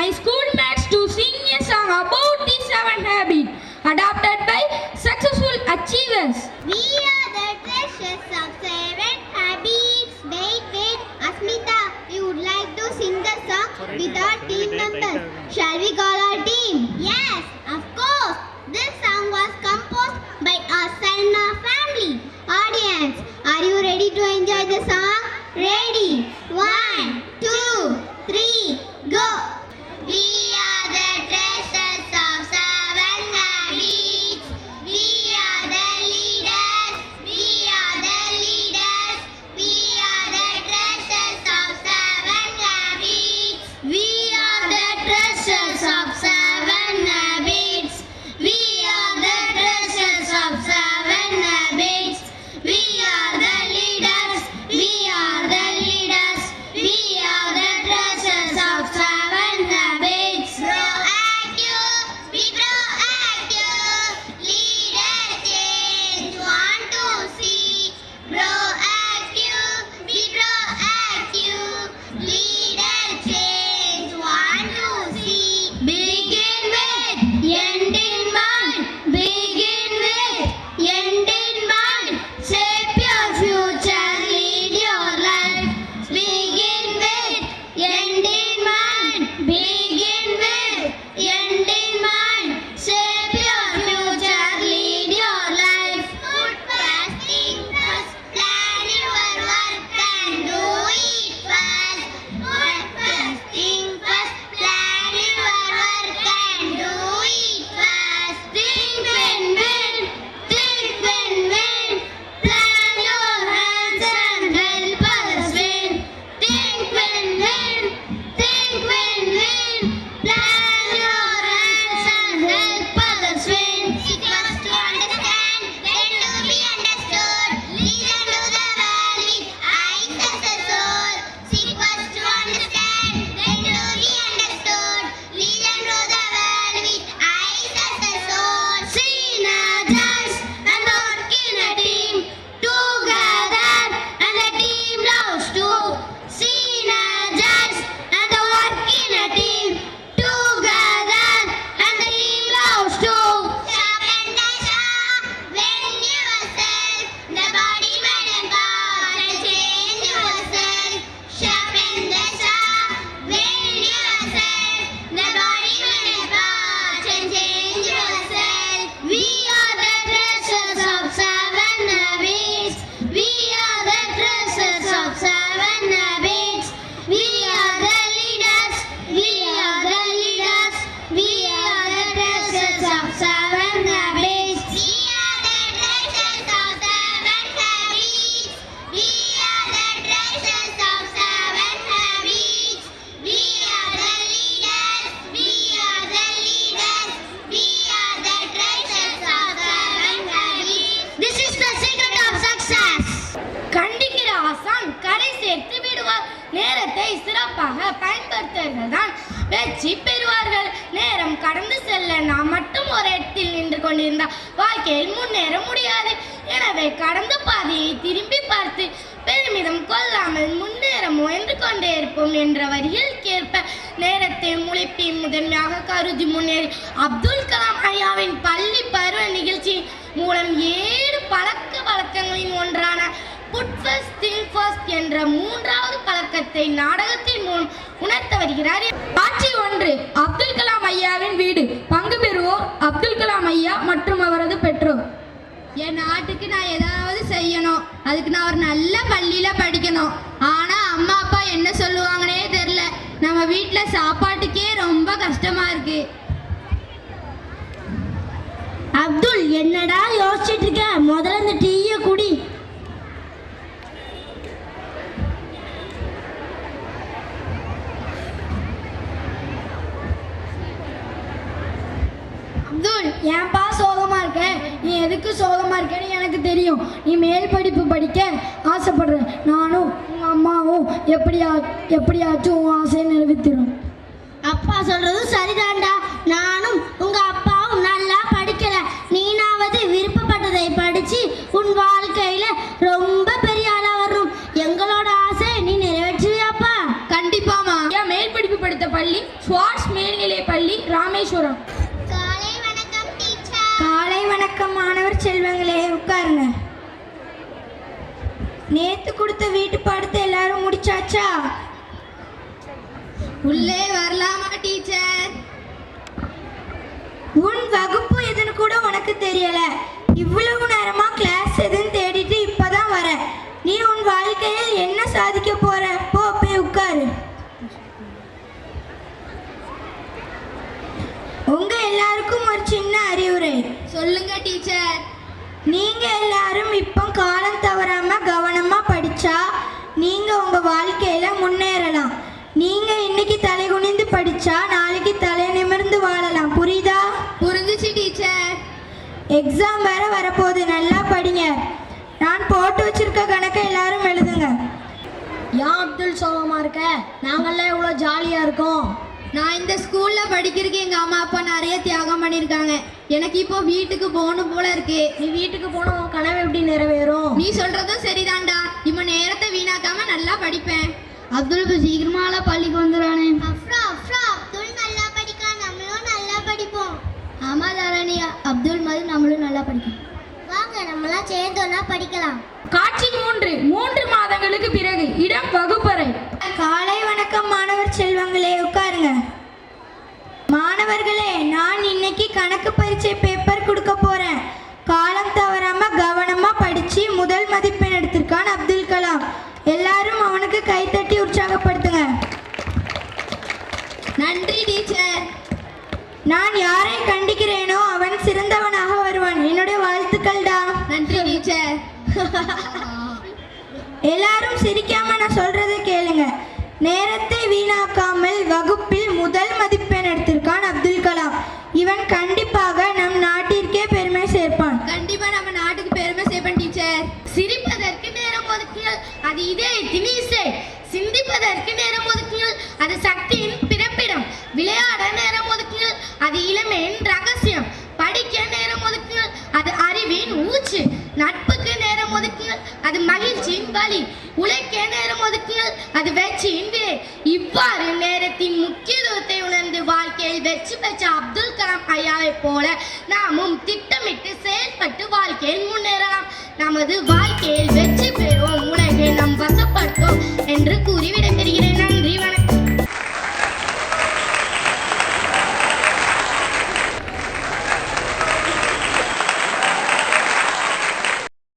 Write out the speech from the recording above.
my schoolmates to sing a song about the seven habits adopted by successful achievers. We are the treasures of seven habits. Wait, wait, Asmita, we would like to sing the song without team members. Shall we call our team? வளர்ச்சி பெறுவார்கள். நேரம் கடந்து செல்ல நாம் மட்டும் ஒரு இடத்தில் நின்று கொண்டிருந்தால் வாழ்க்கையில் முன்னேற முடியாது. எனவே கடந்த பாதையை திரும்பி பார்த்து பெருமிதம் கொள்ளாமல் முன்னேற முயன்று கொண்டே இருப்போம் என்ற வரியில் வரிகளுக்கேற்ப நேரத்தை முளைப்பி முதன்மையாக கருதி முன்னேறி அப்துல் கலாம் ஐயாவின் பள்ளி பருவ நிகழ்ச்சி மூலம் ஏழு பழக்க வழக்கங்களின் ஒன்றான புட் ஃபர்ஸ்ட் திங் ஃபர்ஸ்ட் என்ற மூன்றாவது பழக்கத்தை நாடகத்தில் மூலம் உணர்த்த வருகிறார். காட்சி ஒன்று அப்துல் கலாம் ஐயாவின் வீடு. பங்கு பெறுவோர் அப்துல் கலாம் ஐயா மற்றும் அவரது பெற்றோர். என் நாட்டுக்கு நான் ஏதாவது செய்யணும். அதுக்கு நான் ஒரு நல்ல பள்ளியில் படிக்கணும். ஆனால் அம்மா அப்பா என்ன சொல்லுவாங்கன்னே தெரில நம்ம வீட்டில் சாப்பாட்டுக்கே ரொம்ப கஷ்டமாக இருக்கு. அப்துல் என்னடா யோசிச்சிட்டு இருக்க? முதல்ல இந்த டீய குடி. ஏன்பா சோகமாக இருக்க? நீ எதுக்கு சோகமாக இருக்கேன்னு எனக்கு தெரியும். நீ மேல் படிப்பு படிக்க ஆசைப்படுற. நானும் உங்கள் அம்மாவும் எப்படியா எப்படியாச்சும் உன் ஆசையை நிறைவேற்றிடும் அப்பா சொல்கிறதும் சரிதான்டா. நானும் உங்கள் அப்பாவும் நல்லா படிக்கலை. நீனாவது விருப்பப்பட்டதை படித்து உன் வாழ்க்கையில் ரொம்ப பெரிய ஆளாக வரும் எங்களோட ஆசை நீ நிறைவேற்றுவியாப்பா? கண்டிப்பாமா ஏன் மேல் படிப்பு படித்த பள்ளி ஸ்வார்ட்ஸ் மேல்நிலை பள்ளி ராமேஸ்வரம். காலை வணக்கம் மாணவர் செல்வங்களே உட்காருங்க. நேத்து கொடுத்த வீட்டு பாடத்தை எல்லாரும் முடிச்சாச்சா? உள்ளே வரலாமா டீச்சர்? உன் வகுப்பு எதுன்னு கூட உனக்கு தெரியல. இவ்வளவு நேரமா கிளாஸ் எதுன்னு தேடிட்டு இப்பதான் வர நீ உன் வாழ்க்கையில் என்ன சாதிக்க போற? எல்லாருக்கும் ஒரு சின்ன அறிவுரை. சொல்லுங்க டீச்சர். நீங்க எல்லாரும் இப்போ காலம் தவறாம கவனமா படிச்சா நீங்க உங்க வாழ்க்கையில முன்னேறலாம். நீங்க இன்னைக்கு தலை குனிந்து படிச்சா நாளைக்கு தலை நிமிர்ந்து வாழலாம். புரியுதா? புரிஞ்சுச்சு டீச்சர். எக்ஸாம் வேற வரப்போகுது. நல்லா படிங்க. நான் போட்டு வச்சிருக்க கணக்கை எல்லாரும் எழுதுங்க. ஏன் அப்துல் சோகமா இருக்க? நாங்கெல்லாம் இவ்வளோ ஜாலியா இருக்கோம். நான் இந்த ஸ்கூல்ல படிக்கிறதுக்கு எங்க அம்மா அப்பா நிறைய தியாகம் பண்ணிருக்காங்க எனக்கு இப்போ வீட்டுக்கு போகணும் போல இருக்கு. நீ வீட்டுக்கு போன உன் கனவு எப்படி நிறைவேறும்? நீ சொல்றதும் சரிதான்டா. இப்போ நேரத்தை வீணாக்காம நல்லா படிப்பேன். அப்துல் இப்போ சீக்கிரமால பள்ளிக்கு வந்துடுறானே. அஃப்ரா அஃப்ரா அப்துல் நல்லா படிக்கான் நம்மளும் நல்லா படிப்போம். ஆமா தாரணி அப்துல் மாதிரி நம்மளும் நல்லா படிக்கணும். வாங்க நம்மளாம் சேர்ந்து ஒன்றா படிக்கலாம். காட்சி மூன்று மூன்று மாதங்களுக்கு பிறகு இடம் வகுப்பறை. காலை வணக்கம் மாணவர் செல்வங்களே உட்காருங்க. மாணவர்களே நான் இன்னைக்கு கணக்கு பரீட்சை பேப்பர் கொடுக்க போறேன் காலம் தவறாம கவனமா படிச்சு முதல் மதிப்பெண் எடுத்திருக்கான் அப்துல் கலாம் எல்லாரும் அவனுக்கு கைத்தட்டி உற்சாகப்படுத்துங்க நன்றி டீச்சர் நான் யாரை கண்டிக்கிறேனோ அவன் சிறந்தவனாக வருவான் என்னுடைய வாழ்த்துக்கள்டா நன்றி டீச்சர் எல்லாரும் சிரிக்காம நான் சொல்றதை கேளுங்க. நேரத்தை வீணாக்காமல் வகுப்பில் முதல் மதிப்பெண் எடுத்திருக்கான் அப்துல் கலாம். இவன் கண்டிப்பாக நம் நாட்டிற்கே பெருமை சேர்ப்பான். கண்டிப்பா நம்ம நாட்டுக்கு பெருமை சேர்ப்பான் டீச்சர் சிரிப்பதற்கு நேரம் ஒதுக்குங்கள் அது இதே தினிசே சிந்திப்பதற்கு நேரம் ஒதுக்குங்கள் அது சக்தியின் பிறப்பிடம். விளையாட நேரம் ஒதுக்குங்கள் அது இளமையின் ரகசியம். படிக்க நேரம் ஒதுக்குங்கள் அது அறிவின் ஊச்சு. நட்பு அது மகிழ்ச்சியின் வழி உழைக்க நேரம் ஒதுக்குங்கள் அது வெற்றியின் இன்று இவ்வாறு நேரத்தின் முக்கியத்துவத்தை உணர்ந்து வாழ்க்கையில் வெற்றி பெற்ற அப்துல் கலாம் ஐயாவைப் போல நாமும் திட்டமிட்டு செயல்பட்டு வாழ்க்கையில் முன்னேறலாம். நமது வாழ்க்கையில்